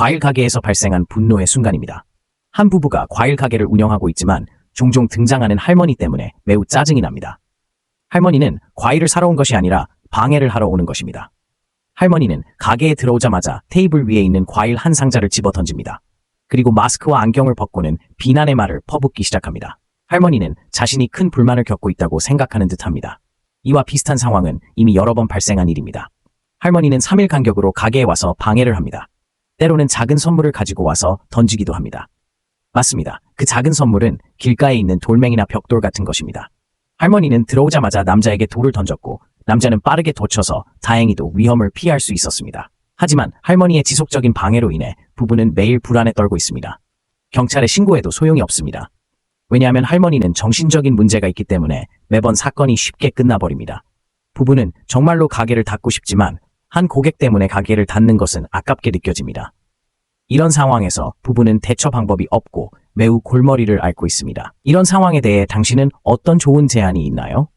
과일 가게에서 발생한 분노의 순간입니다. 한 부부가 과일 가게를 운영하고 있지만 종종 등장하는 할머니 때문에 매우 짜증이 납니다. 할머니는 과일을 사러 온 것이 아니라 방해를 하러 오는 것입니다. 할머니는 가게에 들어오자마자 테이블 위에 있는 과일 한 상자를 집어 던집니다. 그리고 마스크와 안경을 벗고는 비난의 말을 퍼붓기 시작합니다. 할머니는 자신이 큰 불만을 겪고 있다고 생각하는 듯 합니다. 이와 비슷한 상황은 이미 여러 번 발생한 일입니다. 할머니는 3일 간격으로 가게에 와서 방해를 합니다. 때로는 작은 선물을 가지고 와서 던지기도 합니다. 맞습니다. 그 작은 선물은 길가에 있는 돌멩이나 벽돌 같은 것입니다. 할머니는 들어오자마자 남자에게 돌을 던졌고 남자는 빠르게 도쳐서 다행히도 위험을 피할 수 있었습니다. 하지만 할머니의 지속적인 방해로 인해 부부는 매일 불안에 떨고 있습니다. 경찰에 신고해도 소용이 없습니다. 왜냐하면 할머니는 정신적인 문제가 있기 때문에 매번 사건이 쉽게 끝나버립니다. 부부는 정말로 가게를 닫고 싶지만 한 고객 때문에 가게를 닫는 것은 아깝게 느껴집니다. 이런 상황에서 부부는 대처 방법이 없고 매우 골머리를 앓고 있습니다. 이런 상황에 대해 당신은 어떤 좋은 제안이 있나요?